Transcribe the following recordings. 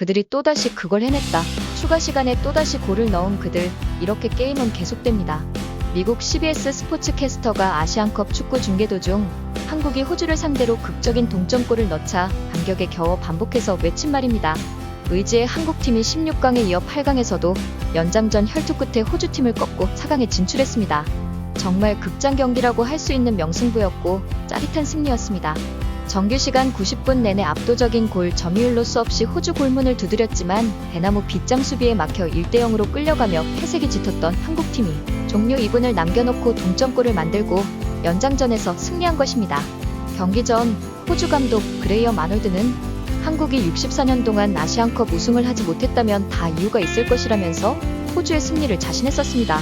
그들이 또다시 그걸 해냈다. 추가 시간에 또다시 골을 넣은 그들. 이렇게 게임은 계속됩니다. 미국 CBS 스포츠 캐스터가 아시안컵 축구 중계 도중 한국이 호주를 상대로 극적인 동점골을 넣자 반격에 겨워 반복해서 외친 말입니다. 의지의 한국팀이 16강에 이어 8강에서도 연장전 혈투 끝에 호주팀을 꺾고 4강에 진출했습니다. 정말 극장 경기라고 할 수 있는 명승부였고 짜릿한 승리였습니다. 정규 시간 90분 내내 압도적인 골 점유율로 수없이 호주 골문을 두드렸지만 대나무 빗장 수비에 막혀 1대 0으로 끌려가며 패색이 짙었던 한국팀이 종료 2분을 남겨놓고 동점골을 만들고 연장전에서 승리한 것입니다. 경기 전 호주 감독 그레이엄 아놀드는 한국이 64년 동안 아시안컵 우승을 하지 못했다면 다 이유가 있을 것이라면서 호주의 승리를 자신했었습니다.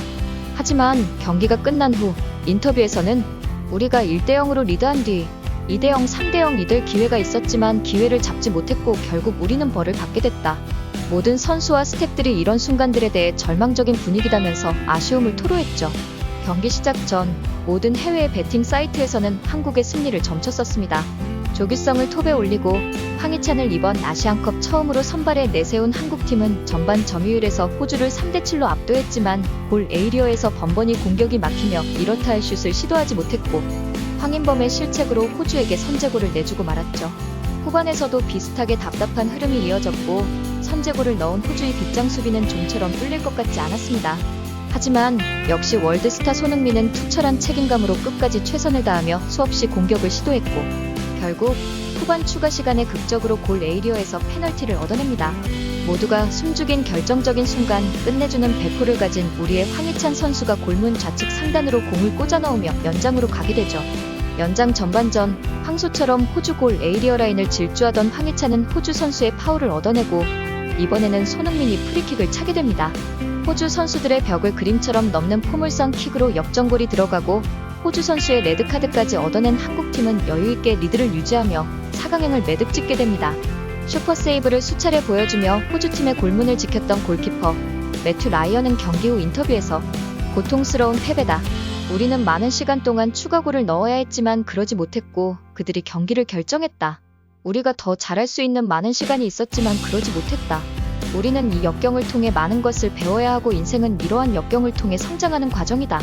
하지만 경기가 끝난 후 인터뷰에서는 우리가 1대 0으로 리드한 뒤 2대 0, 3대 0 이될 기회가 있었지만 기회를 잡지 못했고 결국 우리는 벌을 받게 됐다. 모든 선수와 스태프들이 이런 순간들에 대해 절망적인 분위기다면서 아쉬움을 토로했죠. 경기 시작 전 모든 해외 베팅 사이트에서는 한국의 승리를 점쳤었습니다. 조규성을 톱에 올리고 황희찬을 이번 아시안컵 처음으로 선발에 내세운 한국팀은 전반 점유율에서 호주를 3대7로 압도했지만 골 에이리어에서 번번이 공격이 막히며 이렇다 할 슛을 시도하지 못했고 황인범의 실책으로 호주에게 선제골을 내주고 말았죠. 후반에서도 비슷하게 답답한 흐름이 이어졌고 선제골을 넣은 호주의 빗장 수비는 좀처럼 뚫릴 것 같지 않았습니다. 하지만 역시 월드스타 손흥민은 투철한 책임감으로 끝까지 최선을 다하며 수없이 공격을 시도했고 결국 후반 추가 시간에 극적으로 골 에이리어에서 페널티를 얻어냅니다. 모두가 숨죽인 결정적인 순간 끝내주는 배포를 가진 우리의 황희찬 선수가 골문 좌측 상단으로 공을 꽂아 넣으며 연장으로 가게 되죠. 연장 전반전 황소처럼 호주 골 에이리어 라인을 질주하던 황희찬은 호주 선수의 파울을 얻어내고 이번에는 손흥민이 프리킥을 차게 됩니다. 호주 선수들의 벽을 그림처럼 넘는 포물선 킥으로 역전골이 들어가고 호주 선수의 레드카드까지 얻어낸 한국팀은 여유있게 리드를 유지하며 4강행을 매듭 짓게 됩니다. 슈퍼 세이브를 수차례 보여주며 호주팀의 골문을 지켰던 골키퍼 매튜 라이언은 경기 후 인터뷰에서 고통스러운 패배다. 우리는 많은 시간 동안 추가골을 넣어야 했지만 그러지 못했고 그들이 경기를 결정했다. 우리가 더 잘할 수 있는 많은 시간이 있었지만 그러지 못했다. 우리는 이 역경을 통해 많은 것을 배워야 하고 인생은 이러한 역경을 통해 성장하는 과정이다.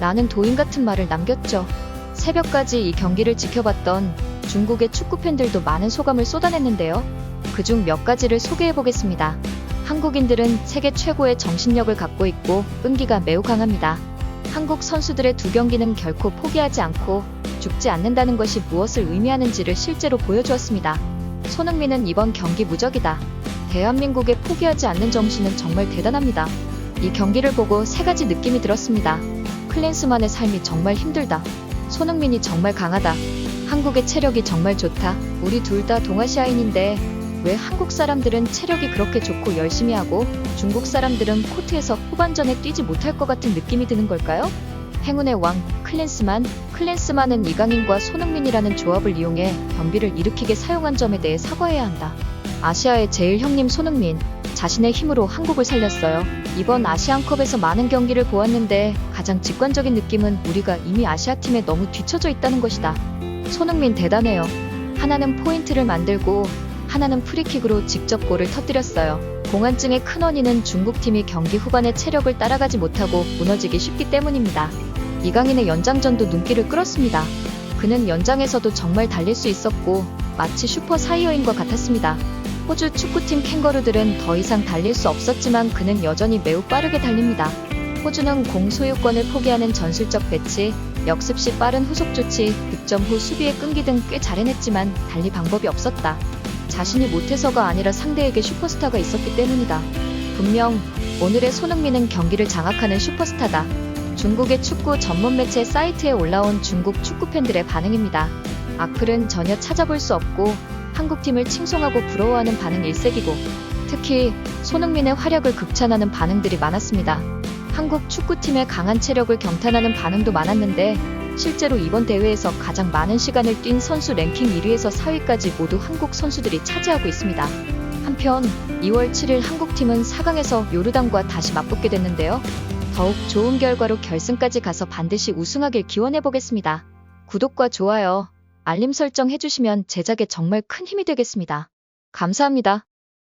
라는 도인 같은 말을 남겼죠. 새벽까지 이 경기를 지켜봤던 중국의 축구 팬들도 많은 소감을 쏟아냈는데요. 그중 몇 가지를 소개해 보겠습니다. 한국인들은 세계 최고의 정신력을 갖고 있고 끈기가 매우 강합니다. 한국 선수들의 두 경기는 결코 포기하지 않고 죽지 않는다는 것이 무엇을 의미하는지를 실제로 보여주었습니다. 손흥민은 이번 경기 무적이다. 대한민국의 포기하지 않는 정신은 정말 대단합니다. 이 경기를 보고 세 가지 느낌이 들었습니다. 클린스만의 삶이 정말 힘들다. 손흥민이 정말 강하다. 한국의 체력이 정말 좋다. 우리 둘 다 동아시아인인데 왜 한국 사람들은 체력이 그렇게 좋고 열심히 하고 중국 사람들은 코트에서 후반전에 뛰지 못할 것 같은 느낌이 드는 걸까요? 행운의 왕 클린스만 클린스만은 이강인과 손흥민이라는 조합을 이용해 변비를 일으키게 사용한 점에 대해 사과해야 한다. 아시아의 제일 형님 손흥민 자신의 힘으로 한국을 살렸어요. 이번 아시안컵에서 많은 경기를 보았는데 가장 직관적인 느낌은 우리가 이미 아시아팀에 너무 뒤처져 있다는 것이다. 손흥민 대단해요. 하나는 포인트를 만들고 하나는 프리킥으로 직접 골을 터뜨렸어요. 공안증의 큰 원인은 중국팀이 경기 후반에 체력을 따라가지 못하고 무너지기 쉽기 때문입니다. 이강인의 연장전도 눈길을 끌었습니다. 그는 연장에서도 정말 달릴 수 있었고 마치 슈퍼 사이어인과 같았습니다. 호주 축구팀 캥거루들은 더 이상 달릴 수 없었지만 그는 여전히 매우 빠르게 달립니다. 호주는 공 소유권을 포기하는 전술적 배치, 역습 시 빠른 후속 조치, 득점 후 수비의 끈기 등 꽤 잘해냈지만 달리 방법이 없었다. 자신이 못해서가 아니라 상대에게 슈퍼스타가 있었기 때문이다. 분명 오늘의 손흥민은 경기를 장악하는 슈퍼스타다. 중국의 축구 전문 매체 사이트에 올라온 중국 축구 팬들의 반응입니다. 악플은 전혀 찾아볼 수 없고 한국팀을 칭송하고 부러워하는 반응 일색이고 특히 손흥민의 활약을 극찬하는 반응들이 많았습니다. 한국 축구팀의 강한 체력을 경탄하는 반응도 많았는데 실제로 이번 대회에서 가장 많은 시간을 뛴 선수 랭킹 1위에서 4위까지 모두 한국 선수들이 차지하고 있습니다. 한편 2월 7일 한국팀은 4강에서 요르단과 다시 맞붙게 됐는데요. 더욱 좋은 결과로 결승까지 가서 반드시 우승하길 기원해 보겠습니다. 구독과 좋아요, 알림 설정 해주시면 제작에 정말 큰 힘이 되겠습니다. 감사합니다.